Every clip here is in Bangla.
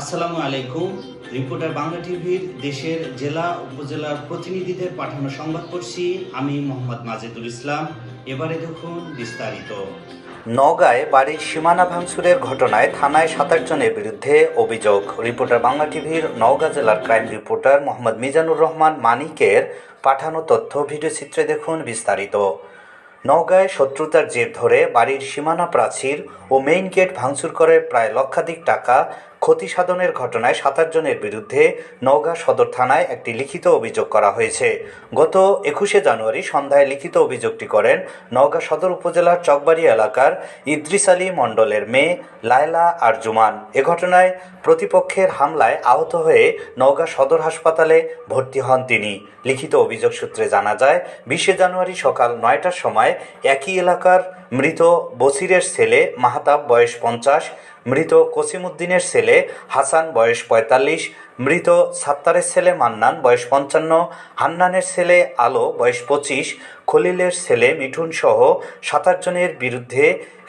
আসসালামু আলাইকুম। রিপোর্টার বাংলা টিভির দেশের জেলা উপজেলার প্রতিনিধিদের পাঠানো সংবাদ পড়ছি। আমি মোহাম্মদ মাজেদুল ইসলাম। এবারে দেখুন বিস্তারিত। নওগাঁয় বাড়ির সীমানা ভাঙচুরের ঘটনায় থানায় সাতাশ জনের বিরুদ্ধে অভিযোগ। রিপোর্টার বাংলা টিভির নওগাঁ জেলার ক্রাইম রিপোর্টার মোহাম্মদ মিজানুর রহমান মানিকের পাঠানো তথ্য ভিডিও চিত্রে দেখুন বিস্তারিত। নওগাঁয় শত্রুতার জের ধরে বাড়ির সীমানা প্রাচীর ও মেইন গেট ভাঙচুর করে প্রায় লক্ষাধিক টাকা ক্ষতি সাধনের ঘটনায় সাতাশ জনের বিরুদ্ধে নওগাঁ সদর থানায় একটি লিখিত অভিযোগ করা হয়েছে। গত একুশে জানুয়ারি সন্ধ্যায় লিখিত অভিযোগটি করেন নওগাঁ সদর উপজেলার চকবাড়ি এলাকার ইদ্রিস আলী মণ্ডলের মেয়ে লায়লা আরজুমান। এ ঘটনায় প্রতিপক্ষের হামলায় আহত হয়ে নওগাঁ সদর হাসপাতালে ভর্তি হন তিনি। লিখিত অভিযোগ সূত্রে জানা যায়, বিশে জানুয়ারি সকাল নয়টার সময় একই এলাকার মৃত বসিরের ছেলে মাহাতাব, বয়স পঞ্চাশ মৃত কসিমুদ্দিনের ছেলে হাসান, বয়স পঁয়তাল্লিশ। মৃত সাত্তারের ছেলে মান্নান, বয়স পঞ্চান্ন। হান্নানের ছেলে আলো, বয়স পঁচিশ। খলিলের ছেলে মিঠুন সহ সাতাশ জনের বিরুদ্ধে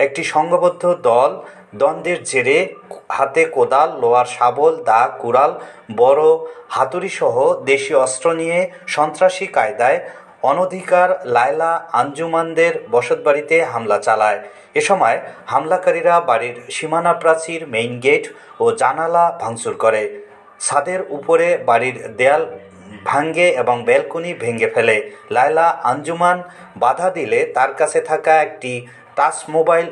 একটি সংঘবদ্ধ দল। দ্বন্দ্বের জেরে হাতে কোদাল, লোহার শাবল, দা, কুড়াল, বড় হাতুড়িসহ দেশীয় অস্ত্র নিয়ে সন্ত্রাসী কায়দায় অনধিকার লায়লা আঞ্জুমানদের বসতবাড়িতে হামলা চালায়। এ সময় হামলাকারীরা বাড়ির সীমানা প্রাচীর মেইন গেট ও জানালা ভাঙচুর করে। ছাদের উপরে বাড়ির দেয়াল ভাঙ্গে এবং ব্যালকনি ভেঙে ফেলে। লায়লা আঞ্জুমান বাধা দিলে তার কাছে থাকা একটি টাচ মোবাইল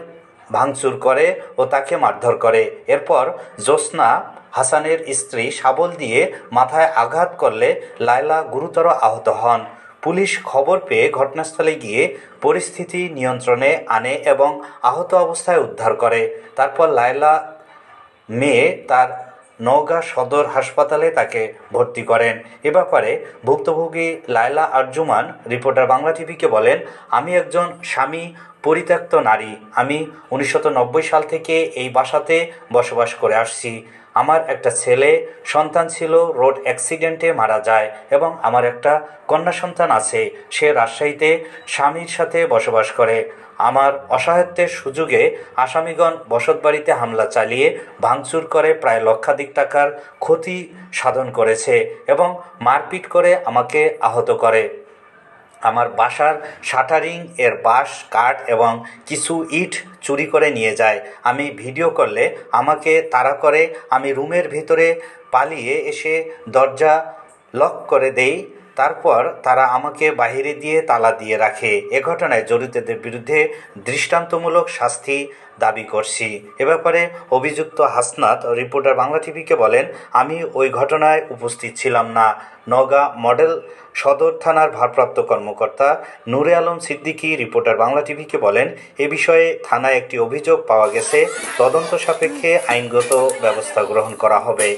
ভাঙচুর করে ও তাকে মারধর করে। এরপর জ্যোৎস্না হাসানের স্ত্রী শাবল দিয়ে মাথায় আঘাত করলে লায়লা গুরুতর আহত হন। পুলিশ খবর পেয়ে ঘটনাস্থলে গিয়ে পরিস্থিতি নিয়ন্ত্রণে আনে এবং আহত অবস্থায় উদ্ধার করে। তারপর লায়লা মেয়ে তার নওগাঁ সদর হাসপাতালে তাকে ভর্তি করেন। এ ব্যাপারে ভুক্তভোগী লায়লা আরজুমান, রিপোর্টার বাংলা টিভিকে বলেন, আমি একজন স্বামী, পরিত্যক্ত নারী। আমি উনিশশো নব্বই সাল থেকে এই বাসাতে বসবাস করে আসছি। আমার একটা ছেলে সন্তান ছিল, রোড অ্যাক্সিডেন্টে মারা যায় এবং আমার একটা কন্যা সন্তান আছে, সে রাজশাহীতে স্বামীর সাথে বসবাস করে। আমার অসহায়ত্বের সুযোগে আসামিগণ বসতবাড়িতে হামলা চালিয়ে ভাঙচুর করে প্রায় লক্ষাধিক টাকার ক্ষতি সাধন করেছে এবং মারপিট করে আমাকে আহত করে। আমার বাসার শাটারিং এর বাঁশ, কাঠ এবং কিছু ইট চুরি করে নিয়ে যায়। আমি ভিডিও করলে আমাকে তাড়া করে আমি রুমের ভিতরে পালিয়ে এসে দরজা লক করে দেই। তারপর তারা আমাকে বাইরে দিয়ে তালা দিয়ে রাখে। এ ঘটনায় জড়িতদের বিরুদ্ধে দৃষ্টান্তমূলক শাস্তি দাবি করছি। এ ব্যাপারে অভিযুক্ত হাসনাত রিপোর্টার বাংলা টিভিকে বলেন, আমি ওই ঘটনায় উপস্থিত ছিলাম না। নওগাঁ মডেল সদর থানার ভারপ্রাপ্ত কর্মকর্তা নূরে আলম সিদ্দিকী রিপোর্টার বাংলা টিভিকে বলেন, এ বিষয়ে থানায় একটি অভিযোগ পাওয়া গেছে। তদন্ত সাপেক্ষে আইনগত ব্যবস্থা গ্রহণ করা হবে।